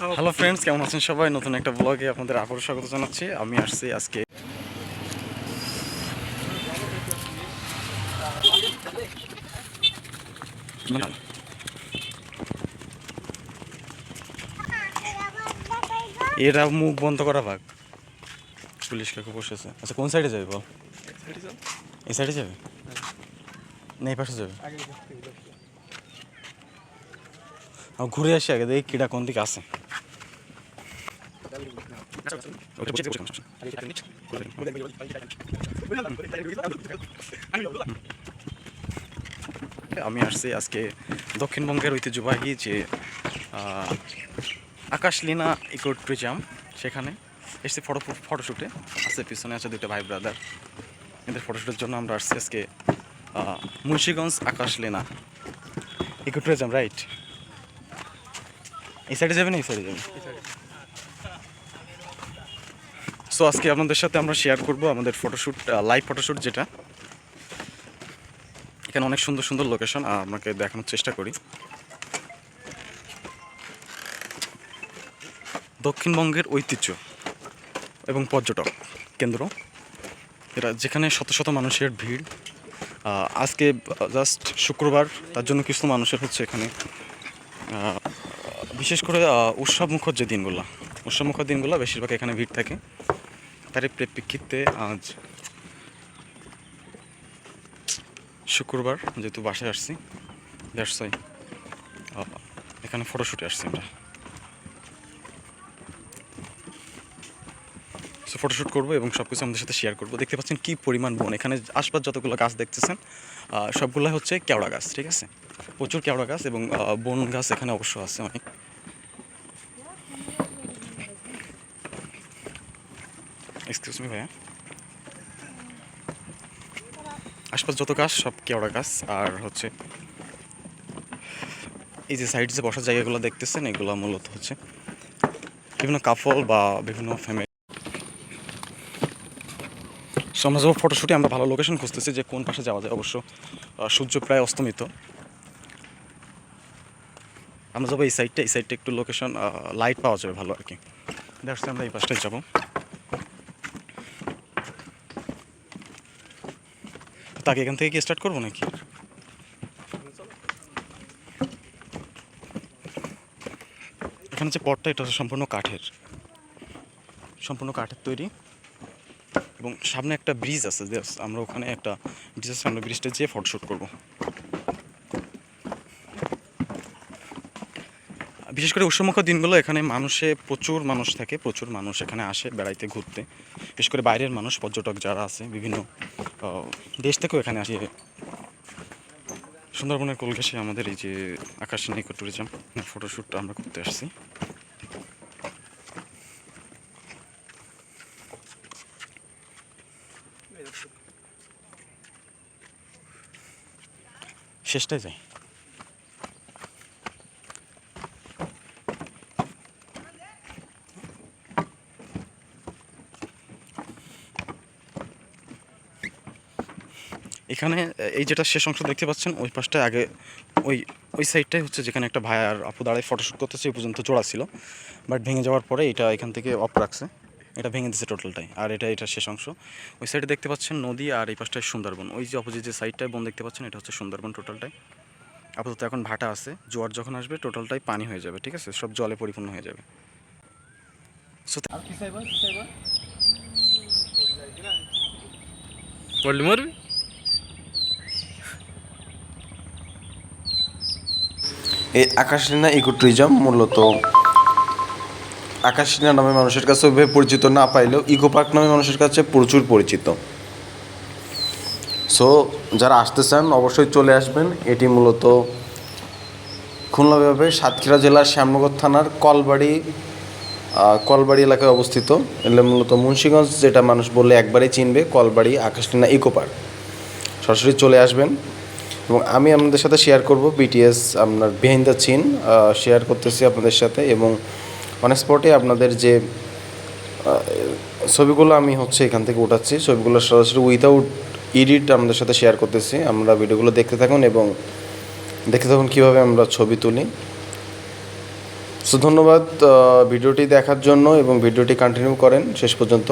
Hello friends কেমন আছেন সবাই? নতুন একটা ব্লগে আপনাদের আবারও স্বাগত জানাচ্ছি। আমি আসছি আজকে। এরা মুখ বন্ধ করা ভাগ পুলিশ কাকু বসেছে। আচ্ছা কোন সাইডে যাবে বল? এই সাইডে যাবে? না এই পাশে যাবে? ঘুরে আসি আগে দেখি কিটা কোন দিকে আছে। আমি আসছি আজকে দক্ষিণবঙ্গের ঐতিহ্যবাহী যে আকাশলীনা ইকো ট্রিজাম সেখানে এসছি ফটো, ফটোশ্যুটে। আছে পিছনে আছে দুটো ভাই ব্রাদার এদের ফটোশ্যুটের জন্য আমরা আসছি আজকে Munshiganj Akashleena eco tourism right এই সাইডে যাবেন এই সাইডে যাবেন সো আজকে আপনাদের সাথে আমরা শেয়ার করব আমাদের ফটোশ্যুট লাইভ ফটোশ্যুট যেটা। এখানে অনেক সুন্দর সুন্দর লোকেশন আপনাকে দেখানোর চেষ্টা করি। দক্ষিণবঙ্গের ঐতিহ্য এবং পর্যটক কেন্দ্র। এটা যেখানে শত শত মানুষের ভিড়। আজকে জাস্ট শুক্রবার, তার জন্য কিছু মানুষের হচ্ছে এখানে। বিশেষ করে উৎসবমুখর যে দিনগুলো, উৎসবমুখর দিনগুলো বেশিরভাগ এখানে ভিড় থাকে। তারই প্রেক্ষিতে আজ শুক্রবার, যেহেতু বাসায় আসছি। দ্যাটস ওয়াই এখানে ফটোশ্যুটে আসছি আমরা। ফটোশ্যুট করব এবং সব কিছু আমাদের সাথে শেয়ার করব। দেখতে পাচ্ছেন কী পরিমাণ বন। এখানে আশপাশ যতগুলো গাছ দেখতেছেন সবগুলো হচ্ছে কেওড়া গাছ, ঠিক আছে? প্রচুর কেওড়া গাছ এবং বন গাছ এখানে অবশ্য আছে অনেক। এক্সকিউজ মি ভাইয়া। আশপাশ যত গাছ, সব কেওড়া গাছ। আর হচ্ছে, এই যে সাইড যে বসার জায়গাগুলো দেখতেছেন, এগুলো মূলত হচ্ছে বিভিন্ন কাপল বা বিভিন্ন ফ্যামিলি সো আমরা যাব ফটোশ্যুটে আমরা ভালো লোকেশন খুঁজতেছি যে কোন পাশে যাওয়া যায়। অবশ্য সূর্য প্রায় অস্তমিত। আমরা যাব এই সাইডটা এই সাইডটা একটু লোকেশন লাইট পাওয়া যাবে ভালো আর কি। দেখছি আমরা এই পাশটায় যাব। তাকে এখান থেকে কি স্টার্ট করব নাকি? এখানে যে পটটা, এটা সম্পূর্ণ কাঠের। সম্পূর্ণ কাঠের তৈরি। এবং সামনে একটা ব্রিজ আছে আমরা ওখানে একটা ব্রিজের সামনে ব্রিজটা যেয়ে ফটোশ্যুট করব। বিশেষ করে উৎসমুখ দিনগুলো এখানে মানুষে, প্রচুর মানুষ থাকে, প্রচুর মানুষ এখানে আসে বেড়াইতে, ঘুরতে। বিশেষ করে বাইরের মানুষ, পর্যটক যারা আছে, বিভিন্ন দেশ থেকেও এখানে আসে। সুন্দরবনের কোলঘেসে আমাদের এই যে আকাশ নিকো ট্যুরিজম ফটোশ্যুটটা আমরা করতে আসছি। শেষটাই যাই। এখানে এই যেটা শেষ অংশ দেখতে পাচ্ছেন, ওই পাশটায় আগে, ওই ওই সাইডটাই হচ্ছে যেখানে একটা ভাই আর আপু দাঁড়ায় ফটোশ্যুট করতেছে, এই পর্যন্ত জোড়া ছিল। বাট ভেঙে যাওয়ার পরে এটা এখান থেকে অফ রাখছে। এটা ভেঙে দিচ্ছে টোটালটাই আর এটা এটা শেষ অংশ। ওই সাইডে দেখতে পাচ্ছেন নদী আর এই পাশটায় সুন্দরবন। ওই যে অপোজিট যে সাইডটায় বন দেখতে পাচ্ছেন, এটা হচ্ছে সুন্দরবন টোটালটাই আপাতত এখন ভাটা আছে। জোয়ার যখন আসবে টোটালটাই পানি হয়ে যাবে, ঠিক আছে? সব জলে পরিপূর্ণ হয়ে যাবে। পড়লি মরবি? এই আকাশনীনা ইকো ট্যুরিজম মূলত আকাশনীনা নামে মানুষের কাছে ওইভাবে পরিচিত না পাইলেও ইকো পার্ক নামে মানুষের কাছে প্রচুর পরিচিত। সো যারা আসতে চান, অবশ্যই চলে আসবেন। এটি মূলত খুলনা বিভাগের সাতক্ষীরা জেলার শ্যামনগর থানার কলবাড়ি কলবাড়ি এলাকায় অবস্থিত। এলে মূলত মুন্সিগঞ্জ, যেটা মানুষ বললে একবারেই চিনবে, কলবাড়ি আকাশনীনা ইকো পার্ক। সরাসরি চলে আসবেন। এবং আমি আপনাদের সাথে শেয়ার করব বিটিএস আপনার বিহাইন্ড দ্য চিন শেয়ার করতেছি আপনাদের সাথে এবং অন স্পটে আপনাদের যে ছবিগুলো আমি হচ্ছে এখান থেকে উঠাচ্ছি, ছবিগুলো সরাসরি উইথাউট এডিট আপনাদের সাথে শেয়ার করতেছি। আমরা ভিডিওগুলো দেখতে থাকুন এবং দেখতে থাকুন কীভাবে আমরা ছবি তুলি। সো ধন্যবাদ ভিডিওটি দেখার জন্য এবং ভিডিওটি কন্টিনিউ করেন। শেষ পর্যন্ত।